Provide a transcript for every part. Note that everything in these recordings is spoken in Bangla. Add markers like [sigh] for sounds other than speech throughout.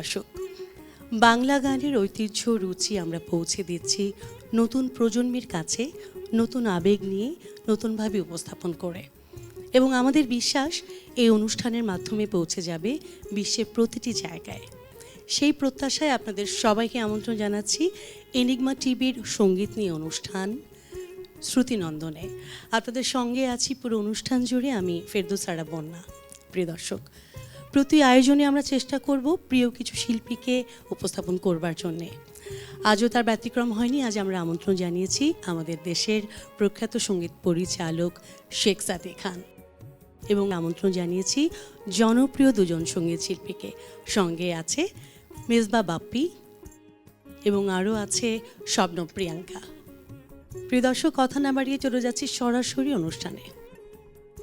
দর্শক, বাংলা গানের ঐতিহ্য রুচি আমরা পৌঁছে দিচ্ছি নতুন প্রজন্মের কাছে, নতুন আবেগ নিয়ে, নতুনভাবে উপস্থাপন করে। এবং আমাদের বিশ্বাস এই অনুষ্ঠানের মাধ্যমে পৌঁছে যাবে বিশ্বের প্রতিটি জায়গায়। সেই প্রত্যাশায় আপনাদের সবাইকে আমন্ত্রণ জানাচ্ছি এনিগমা টিভির সংগীত নিয়ে অনুষ্ঠান শ্রুতিনন্দনে আপনাদের সঙ্গে আছি পুরো অনুষ্ঠান জুড়ে আমি ফেরদৌসারা বন্যা প্রিয় দর্শক প্রতি আয়োজনে আমরা চেষ্টা করব প্রিয় কিছু শিল্পীকে উপস্থাপন করবার জন্যে। আজও তার ব্যতিক্রম হয়নি, আজ আমরা আমন্ত্রণ জানিয়েছি আমাদের দেশের প্রখ্যাত সংগীত পরিচালক শেখ সাদি খান এবং আমন্ত্রণ জানিয়েছি জনপ্রিয় দুজন সংগীত শিল্পীকে। সঙ্গে আছে মেজবা বাপ্পি এবং আরও আছে স্বপ্ন প্রিয়াঙ্কা প্রিয় দর্শক, কথা না বাড়িয়ে চলে যাচ্ছি সরাসরি অনুষ্ঠানে।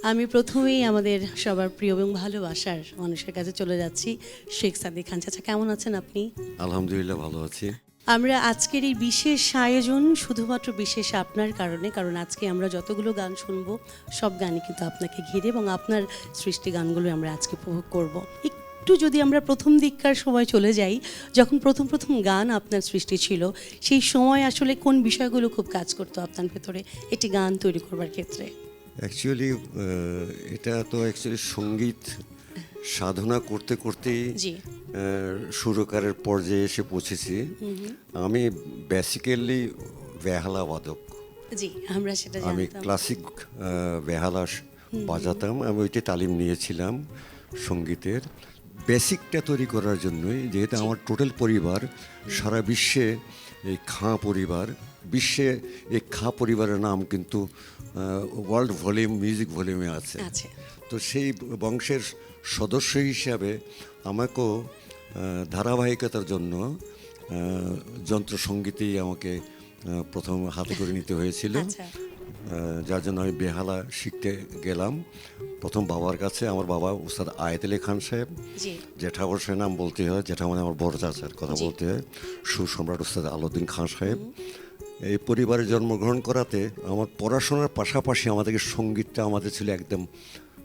আমি প্রথমেই আমাদের সবার প্রিয় এবং ভালোবাসার মানুষের কাছে চলে যাচ্ছি শেখ সাদি খান। চাচা কেমন আছেন আপনি? আলহামদুলিল্লাহ ভালো আছি। আমরা আজকের এই বিশেষ আয়োজন শুধুমাত্র বিশেষ আপনার কারণে কারণ আজকে আমরা যতগুলো গান শুনব সব গানই কিন্তু আপনাকে ঘিরে এবং আপনার সৃষ্টি গানগুলো আমরা আজকে উপভোগ করব। একটু যদি আমরা প্রথম দিককার সময় চলে যাই যখন প্রথম প্রথম গান আপনার সৃষ্টি ছিল সেই সময় আসলে কোন বিষয়গুলো খুব কাজ করতো আপনার ভেতরে? একটি গান তৈরি করবার ক্ষেত্রে। অ্যাকচুয়ালি এটা তো অ্যাকচুয়ালি সংগীত সাধনা করতে করতেই সুরকারের পর্যায়ে এসে পৌঁছেছি। আমি বেসিক্যালি বেহালা বাদক জি আমরা সেটা আমি ক্লাসিক বেহালা বাজাতাম। আমি ওইটি তালিম নিয়েছিলাম সঙ্গীতের। বেসিকটা তৈরি করার জন্যই যেহেতু আমার টোটাল পরিবার সারা বিশ্বে এই খাঁ পরিবার বিশ্বে এই খা পরিবারের নাম কিন্তু ওয়ার্ল্ড ভলিউম মিউজিক ভলিউমে আছে। তো সেই বংশের সদস্য হিসাবে আমাকেও ধারাবাহিকতার জন্য যন্ত্রসঙ্গীতেই আমাকে প্রথম হাতে করে নিতে হয়েছিল। আচ্ছা। যার জন্য আমি বেহালা শিখতে গেলাম। প্রথম বাবার কাছে আমার বাবা উস্তাদ আয়েত আলী খান সাহেব জেঠা অবশ্যই নাম বলতে হয় জেঠা মানে আমার বড় চাচার কথা বলতে হয় সুসম্রাট উস্তাদ আলাউদ্দিন খান সাহেব। এই পরিবারে জন্মগ্রহণ করাতে আমার পড়াশোনার পাশাপাশি আমাদেরকে সঙ্গীতটা আমাদের ছিল একদম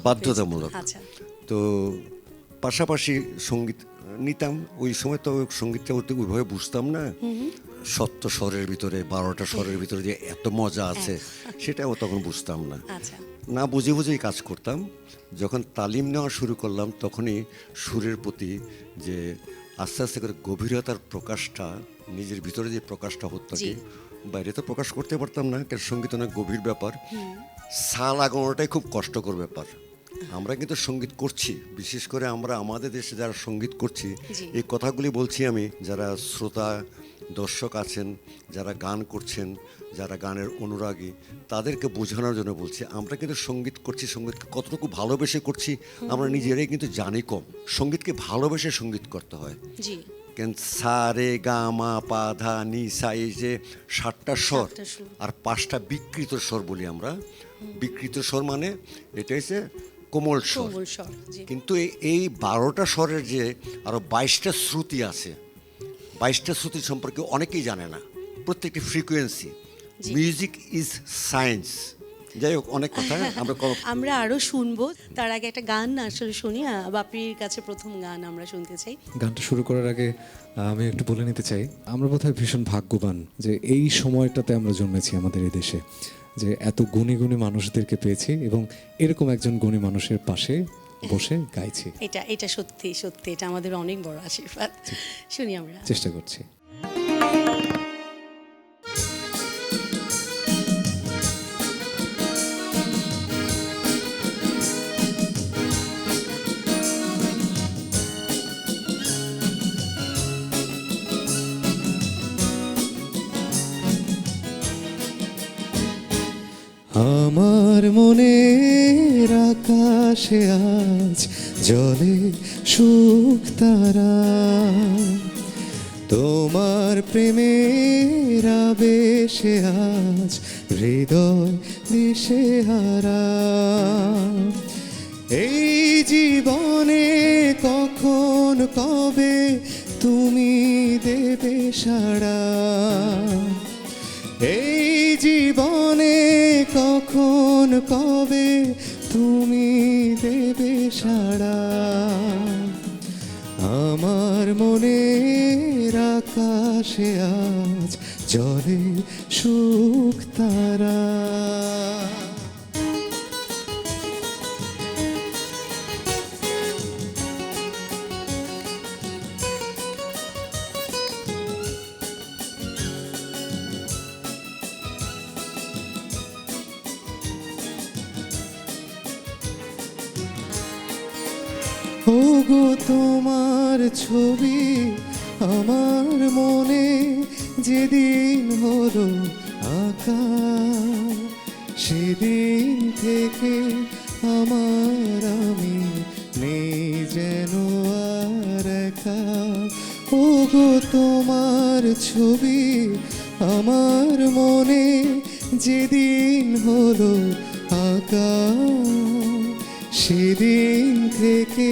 বাধ্যতামূলক। আচ্ছা। তো পাশাপাশি সংগীত নিতাম ওই সময় তো সঙ্গীতটা ওতে ওইভাবে বুঝতাম না। সত্য স্বরের ভিতরে বারোটা স্বরের ভিতরে যে এত মজা আছে সেটাও তখন বুঝতাম না। আচ্ছা। না বুঝে বুঝেই কাজ করতাম। যখন তালিম নেওয়া শুরু করলাম তখনই সুরের প্রতি যে আস্তে আস্তে করে গভীরতার প্রকাশটা নিজের ভিতরে যে প্রকাশটা হতো বাইরে তো প্রকাশ করতে পারতাম না কারণ সংগীত অনেক গভীর ব্যাপার। সা লাগানোটাই খুব কষ্টকর ব্যাপার। আমরা কিন্তু সংগীত করছি বিশেষ করে আমরা আমাদের দেশে যারা সংগীত করছি এই কথাগুলি বলছি আমি যারা শ্রোতা দর্শক আছেন যারা গান করছেন যারা গানের অনুরাগী তাদেরকে বোঝানোর জন্য বলছি আমরা কিন্তু সংগীত করছি সঙ্গীতকে কতটুকু ভালোবেসে করছি আমরা নিজেরাই কিন্তু জানি কম। সঙ্গীতকে ভালোবেসে সংগীত করতে হয়। জি কেন সা রে গা মা পা ধা নি সা এই যে সাতটা স্বর। আর পাঁচটা বিকৃত স্বর বলি আমরা। বিকৃত স্বর মানে এটা হচ্ছে কোমল স্বর। কিন্তু এই- এই বারোটা স্বরের যে আরও বাইশটা শ্রুতি আছে বাইশটা শ্রুতি সম্পর্কে অনেকেই জানে না। প্রত্যেকটি ফ্রিকোয়েন্সি। Music is science. যাই হোক অনেক কথা আমরা [laughs] আমরা আরও শুনব। তার আগে একটা গান আসলে শুনি বাপির কাছে প্রথম গান আমরা শুনতে চাই। গানটা শুরু করার আগে আমি একটু বলে নিতে চাই আমরা বোধহয় ভীষণ ভাগ্যবান যে এই সময়টাতে আমরা জন্মেছি আমাদের এই দেশে যে এত গুণী গুণী মানুষদেরকে পেয়েছি এবং এরকম একজন গুণী মানুষের পাশে বসে গাইছি। এটা এটা সত্যি সত্যি এটা আমাদের অনেক বড় আশীর্বাদ। শুনি আমরা। চেষ্টা করছি। আমার মনের আকাশে আজ জলে সুখ তারা। তোমার প্রেমের আবেশে আজ হৃদয় দিশে হারা। এই জীবনে কখন, কবে তুমি দেবে সাড়া? এই জীবনে কখন কবে তুমি দেবে সাড়া? আমার মনের আকাশে আজ জলে সুখ তারা। ছবি আমার মনে যেদিন হলো আঁকা সেদিন থেকে আমার আমি নেই যেন আর একা। ওগো, তোমার ছবি আমার মনে যেদিন হলো আঁকা সেদিন থেকে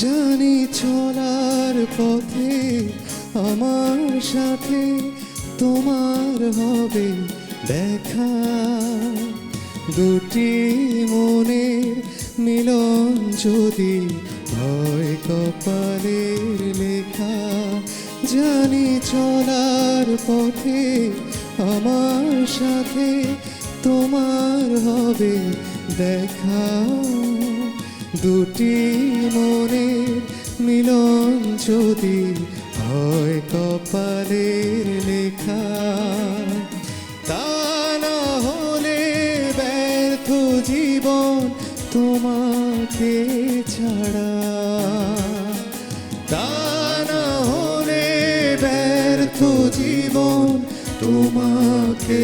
জানি চলার পথে আমার সাথে তোমার হবে দেখা। দুটি মনের মিলন যদি হয় কপালের লেখা। জানি চলার পথে আমার সাথে তোমার হবে দেখা। দুটি মনের মিলন যদি হয় কপালের লেখা, তা না হলে ব্যর্থ জীবন তোমাকে ছাড়া। তা না হলে ব্যর্থ জীবন তোমাকে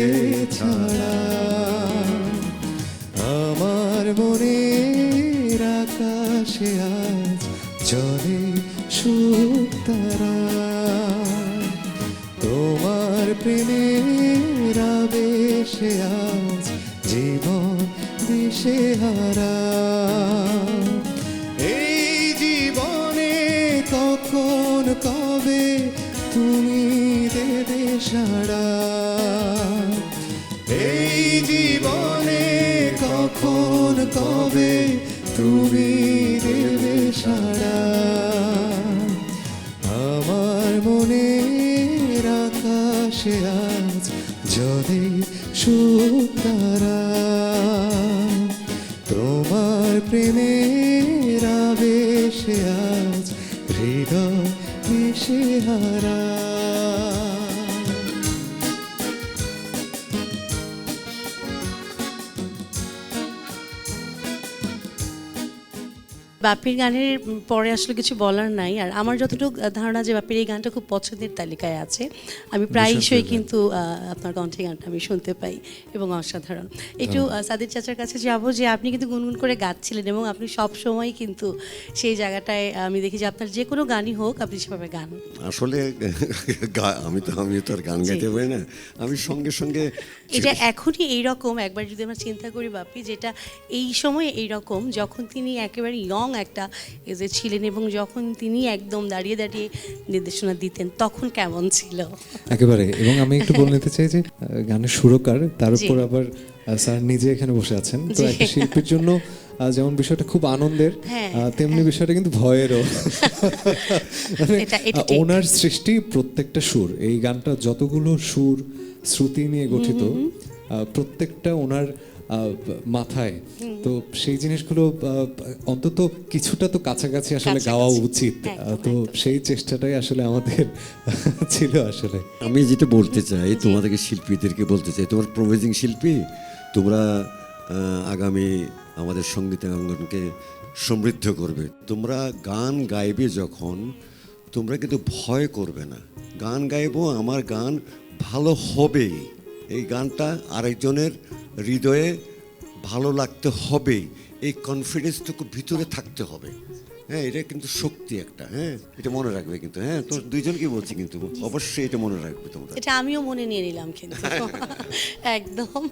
এই জীবনে কখন কবে তুমি দেবে এই জীবনে কখন কবে তুমি বাপির গানের পরে আসলে কিছু বলার নাই। আর আমার যতটুকু ধারণা যে বাপির এই গানটা খুব পছন্দের তালিকায় আছে আমি প্রায়শই কিন্তু আপনার কণ্ঠে গানটা আমি শুনতে পাই এবং অসাধারণ। একটু সাদির চাচার কাছে যাব যে আপনি কিন্তু গুনগুন করে গাচ্ছিলেন এবং আপনি সব সময় কিন্তু সেই জায়গাটায় আমি দেখি যে আপনার যে কোনো গানই হোক আপনি সেভাবে গান। আসলে [laughs] আমি তো আমি তো আর গান গাইতে পারি না। আমি সঙ্গে সঙ্গে এটা এখনই এই রকম একবার যদি আমরা চিন্তা করি বাপি যেটা এই সময় এই রকম যখন তিনি একেবারে ইয়ং একটা এজে ছিলেন এবং যখন তিনি একদম দাঁড়িয়ে দাঁড়িয়ে নির্দেশনা দিতেন তখন কেমন ছিল? একেবারে। এবং আমি একটু বলে নিতে চাই যে গানের সুরকার তার উপর আবার স্যার নিজে এখানে বসে আছেন। তো। একটা শিল্পীর জন্য যেমন বিষয়টা খুব আনন্দের হ্যাঁ, তেমনি বিষয়টা কিন্তু ভয়েরও। [laughs] মানে। ওনার সৃষ্টি প্রত্যেকটা সুর। এই গানটা যতগুলো সুর শ্রুতি নিয়ে গঠিত প্রত্যেকটা ওনার মাথায়। তো সেই জিনিসগুলো অন্তত কিছুটা তো কাছাকাছি আসলে গাওয়া উচিত। তো সেই চেষ্টাটাই আসলে আমাদের [laughs] ছিল আসলে। আমি যেটা বলতে চাই তোমাদেরকে শিল্পীদেরকে বলতে চাই তোমার প্রমেজিং শিল্পী তোমরা আগামী আমাদের সঙ্গীতাঙ্গনকে সমৃদ্ধ করবে। তোমরা গান গাইবে যখন তোমরা কিন্তু ভয় করবে না। গান গাইবো আমার গান ভালো হবেই। এই গানটা আরেকজনের হৃদয়ে ভালো লাগতে হবে এই কনফিডেন্সটুকু ভিতরে থাকতে হবে। হ্যাঁ এটা কিন্তু শক্তি একটা হ্যাঁ এটা মনে রাখবে কিন্তু হ্যাঁ তোর দুইজনকে বলছি কিন্তু অবশ্যই এটা মনে রাখবে তোমরা এটা আমিও মনে নিয়ে নিলাম কিন্তু। [laughs] একদম।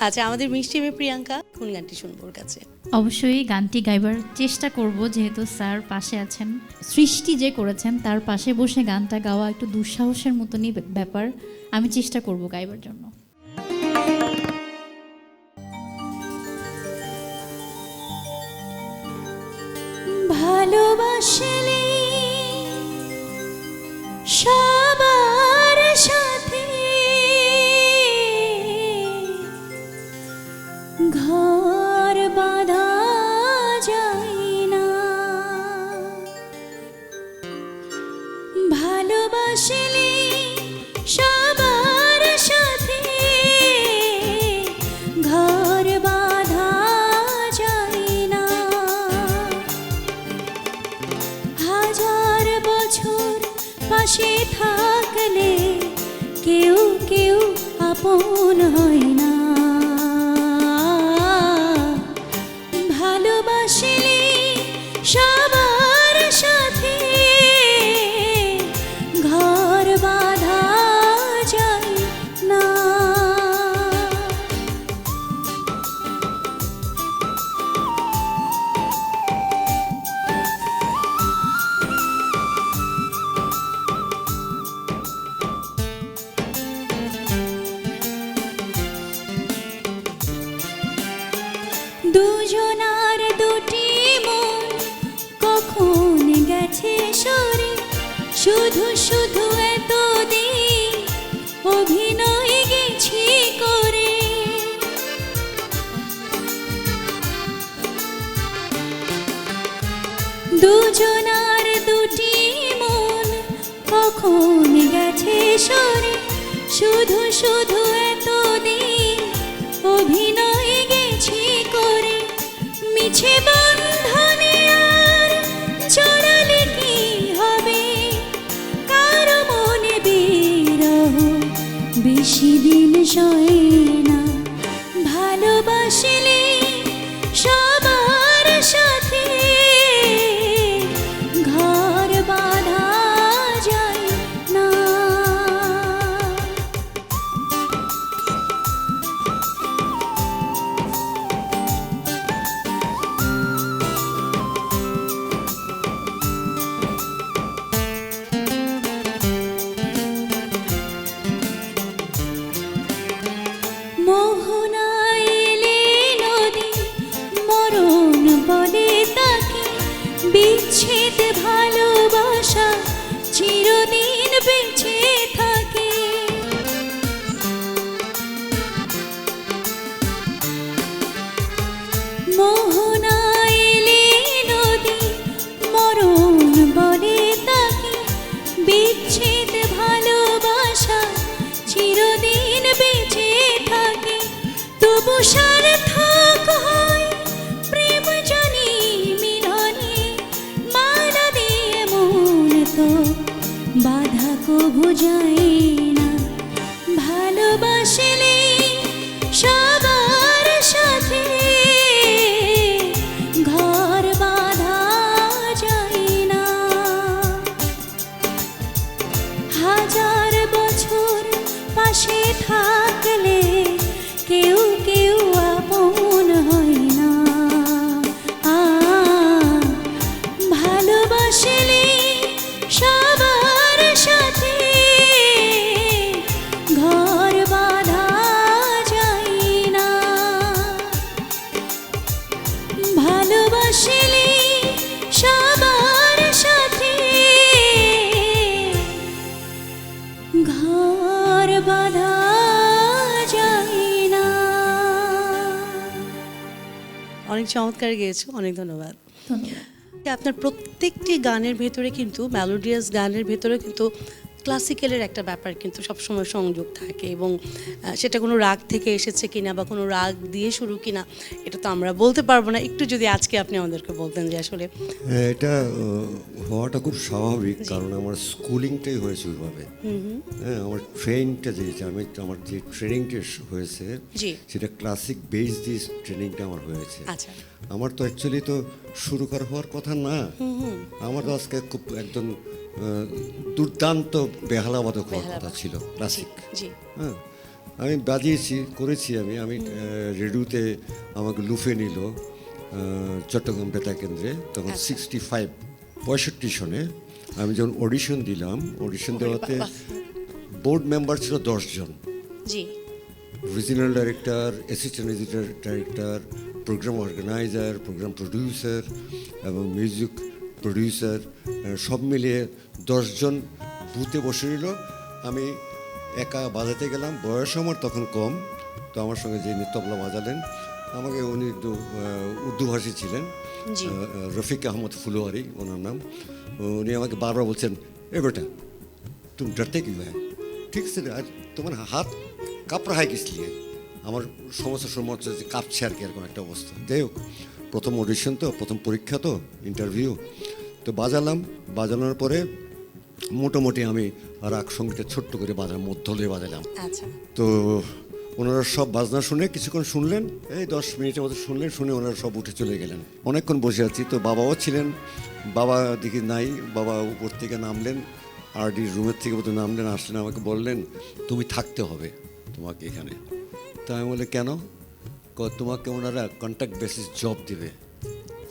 আচ্ছা আমাদের মিষ্টি মেয়ে প্রিয়াঙ্কা কোন গানটি শুনব কাছে? অবশ্যই গানটি গাইবার চেষ্টা করব যেহেতু স্যার পাশে আছেন। সৃষ্টি যে করেছেন তার পাশে বসে গানটা গাওয়া একটু দুঃসাহসের মতনই ব্যাপার। আমি চেষ্টা করব গাইবার জন্য। ভালোবাসলে সবার শুধু শুধু দিন বিচ্ছেদ ভালোবাসা চিরদিন বেঁচে গেয়েছো অনেক ধন্যবাদ। ধন্যবাদ। আপনার প্রত্যেকটি গানের ভেতরে কিন্তু মেলোডিয়াস গানের ভেতরে কিন্তু ক্লাসিক্যালের একটা ব্যাপার কিন্তু সবসময় সংযোগ থাকে এবং সেটা কোনো রাগ থেকে এসেছে কিনা বা কোনো রাগ দিয়ে শুরু কিনা এটা তো আমরা বলতে পারব না। একটু যদি আজকে আপনি আমাদেরকে বলতেন যে আসলে এটা হওয়াটা খুব স্বাভাবিক কারণ আমার স্কুলিংটাই হয়েছে ওইভাবে। হ্যাঁ আমার ট্রেনটা যে আমি আমার যে ট্রেনিংটা হয়েছে সেটা ক্লাসিক বেস দিয়ে ট্রেনিংটা আমার হয়েছে। আচ্ছা। আমার তো অ্যাকচুয়ালি তো শুরু করা হওয়ার কথা না। আমার তো আজকে খুব একদম দুর্দান্ত বেহালাবাদক হওয়ার কথা ছিল ক্লাসিক হ্যাঁ আমি বাজিয়েছি করেছি আমি। আমি রেডিওতে আমাকে লুফে নিল চট্টগ্রাম বেতা কেন্দ্রে। তখন আচ্ছা। সিক্সটি ফাইভ পঁয়ষট্টি সনে আমি যখন অডিশন দিলাম অডিশন দেওয়াতে বোর্ড মেম্বার ছিল দশজন। জি। Regional director assistant director programme organiser programme producer এবং মিউজিক প্রডিউসার সব মিলিয়ে দশজন বুথে বসে রইল। আমি একা বাজাতে গেলাম বয়স আমার তখন কম তো আমার সঙ্গে যে তবলা বাজালেন আমাকে উনি একটু উর্দুভাষী ছিলেন রফিক আহমদ ফুলোয়ারি ওনার নাম। উনি আমাকে বারবার বলছেন এ বেটা তুমি ডরতে কি হয় ঠিক আছে আর তোমার হাত কাঁপ রাহা কিস লিয়ে। আমার সমস্ত সময় হচ্ছে যে কাঁপছে আর কি এরকম একটা অবস্থা। যাই হোক প্রথম অডিশন তো প্রথম পরীক্ষা তো ইন্টারভিউ তো বাজালাম। বাজানোর পরে মোটামুটি আমি রাগ সঙ্গীতে ছোট্ট করে বাজার মধ্যলে বাজালাম। আচ্ছা। তো ওনারা সব বাজনা শুনে কিছুক্ষণ শুনলেন এই দশ মিনিটের মতো শুনলেন শুনে ওনারা সব উঠে চলে গেলেন। অনেকক্ষণ বসে আছি তো বাবাও ছিলেন বাবা দেখি নাই বাবা উপর থেকে নামলেন আরডির রুমের থেকে বোধহয় নামলেন আসলেন আমাকে বললেন তুমি থাকতে হবে তোমাকে এখানে। তা আমি বলে কেন? তোমাকে ওনারা কন্ট্যাক্ট বেসিস জব দিবে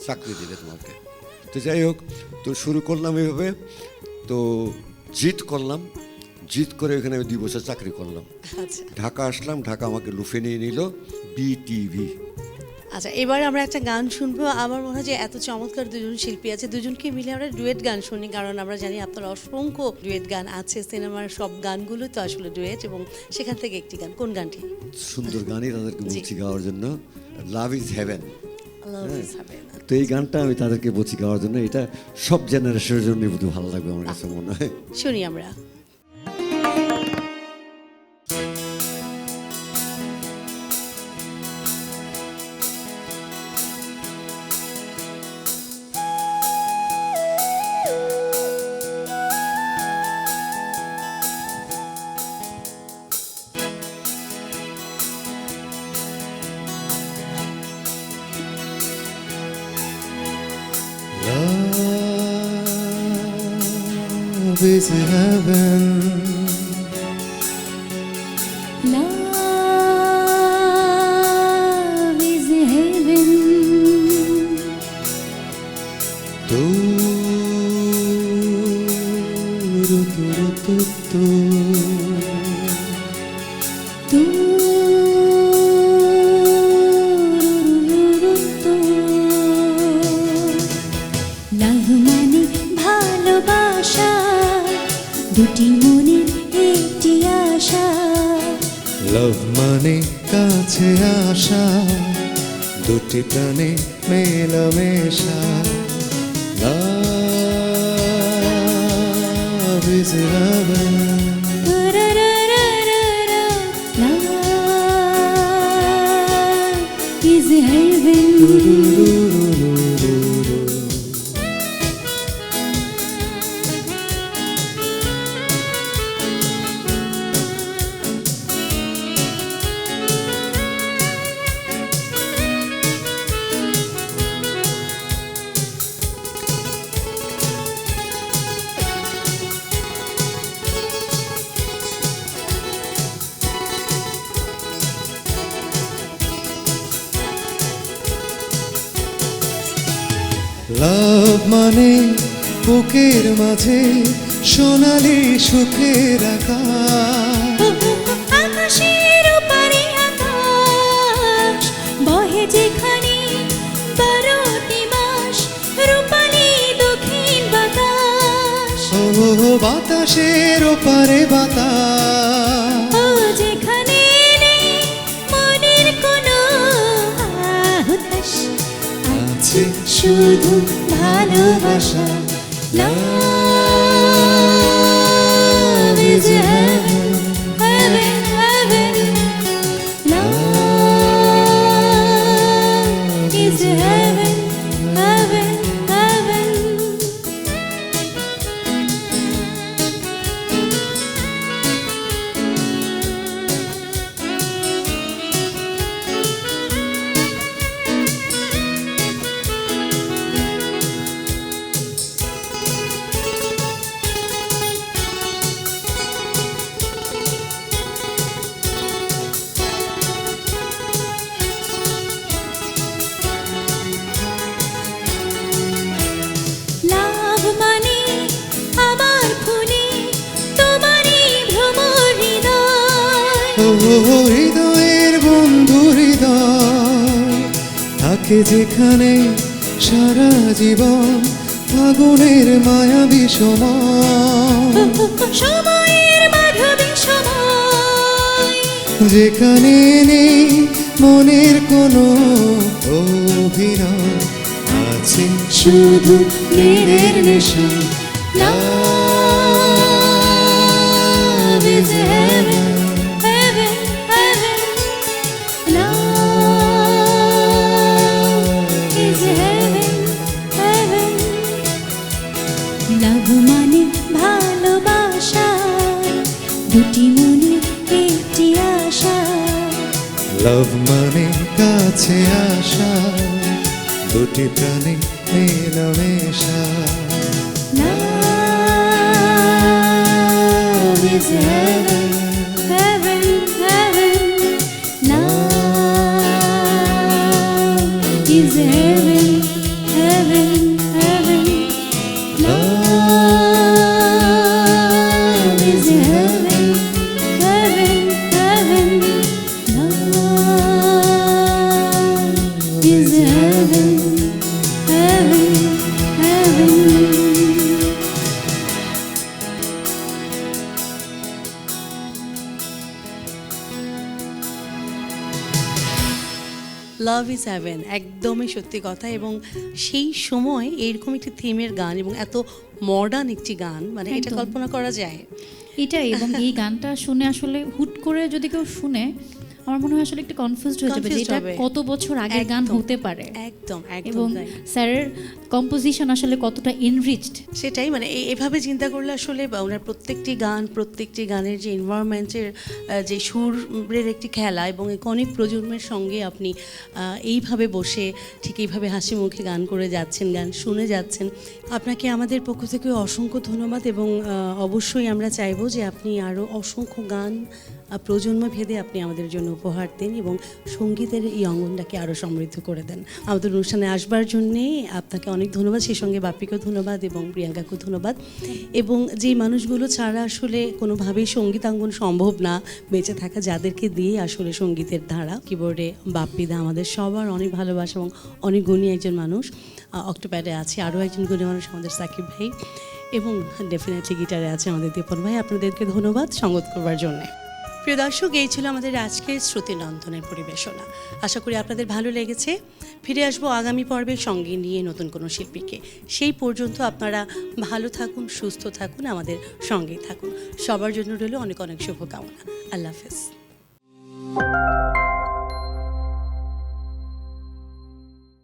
চাকরি দিবে তোমাকে। তো যাই হোক তো শুরু করলাম এইভাবে তো জিত করলাম। জিত করে এখানে আমি দুই বছর চাকরি করলাম। আচ্ছা। ঢাকা আসলাম ঢাকা আমাকে লুফে নিয়ে নিল বিটিভি আচ্ছা এবার আমরা একটা গান শুনব। আমার মনে হয় যে এত চমৎকার দুজন শিল্পী আছে। দুজনকে মিলে আমরা ডুয়েট গান শুনি কারণ আমরা জানি আপনার অসংখ্য ডুয়েট গান আছে। সিনেমার সব গানগুলো তো আসলে ডুয়েট এবং সেখান থেকে একটি গান। কোন গানটি? সুন্দর গানই তাদেরকে বলছি গাওয়ার জন্য। Love is heaven. তো এই গানটা আমি তাদেরকে বলছি গাওয়ার জন্য। এটা সব জেনারেশনের জন্য ভালো লাগবে আমার কাছে মনে হয়। শুনি আমরা। way to heaven মেলামেশা লাভ ইজ হেভেন লাভ মানে বুকের মাঝে সোনালি সুখের আকাশ। আকাশের ওপারে আকাশ বহে যেখানে বারোটি মাস রূপালি দক্ষিণ বাতাস। ও বাতাসের ওপারে বাতাস। শুধু ভালোবাসা। Love যেখানে সারা জীবন ফাগুনের মাধবী সময় যেখানে নেই মনের কোনো অভিনয় আছে শুধু নীরের নেশা। লাভ মানে কাছে আসা দুটি প্রাণী মেলামেশা Love is heaven, heaven, heaven. Love is heaven, love is heaven একদমই সত্যি কথা এবং সেই সময় এরকম একটি থিমের গান এবং এত মডার্ন একটি গান মানে এটা কল্পনা করা যায়। এটাই এবং এই গানটা শুনে আসলে হুট করে যদি কেউ শুনে আমার মনে হয় আসলে একটু কনফিউজড হয়ে যাবে যে এটা কত বছর আগের গান হতে পারে। একদম একদম এবং স্যারের কম্পোজিশন আসলে কতটা এনরিচড সেটাই মানে এভাবে চিন্তা করলে আসলে বা ওনার প্রত্যেকটি গান প্রত্যেকটি গানের যে এনভায়রনমেন্টের যে সুরের একটি খেলা এবং এক অনেক প্রজন্মের সঙ্গে আপনি এইভাবে বসে ঠিক এইভাবে হাসি মুখে গান করে যাচ্ছেন গান শুনে যাচ্ছেন। আপনাকে আমাদের পক্ষ থেকে অসংখ্য ধন্যবাদ এবং অবশ্যই আমরা চাইব যে আপনি আরও অসংখ্য গান প্রজন্ম ভেদে আপনি আমাদের জন্য উপহার দেন এবং সঙ্গীতের এই অঙ্গনটাকে আরও সমৃদ্ধ করে দেন। আমাদের অনুষ্ঠানে আসবার জন্যে আপনাকে অনেক ধন্যবাদ, সেই সঙ্গে বাপ্পিকেও ধন্যবাদ এবং প্রিয়াঙ্কাকেও ধন্যবাদ। এবং যে মানুষগুলো ছাড়া আসলে কোনোভাবেই সঙ্গীতাঙ্গন সম্ভব না, বেঁচে থাকা যাদেরকে দিয়ে আসলে সঙ্গীতের ধারা, কিবোর্ডে বাপ্পিদা আমাদের সবার অনেক ভালোবাসা এবং অনেক গুণী একজন মানুষ। অক্টোপ্যাডে আছে আরও একজন গুণী মানুষ আমাদের সাকিব ভাই এবং ডেফিনেটলি গিটারে আছে আমাদের দীপন ভাই। আপনাদেরকে ধন্যবাদ সঙ্গত করবার জন্যে। প্রিয় দর্শক, এই ছিল আমাদের আজকের শ্রুতিনন্দনের পরিবেশনা। আশা করি আপনাদের ভালো লেগেছে। ফিরে আসব আগামী পর্বের সঙ্গে নিয়ে নতুন কোনো শিল্পীকে। সেই পর্যন্ত আপনারা ভালো থাকুন, সুস্থ থাকুন, আমাদের সঙ্গেই থাকুন। সবার জন্য রইল অনেক অনেক শুভকামনা। আল্লাহ হাফেজ।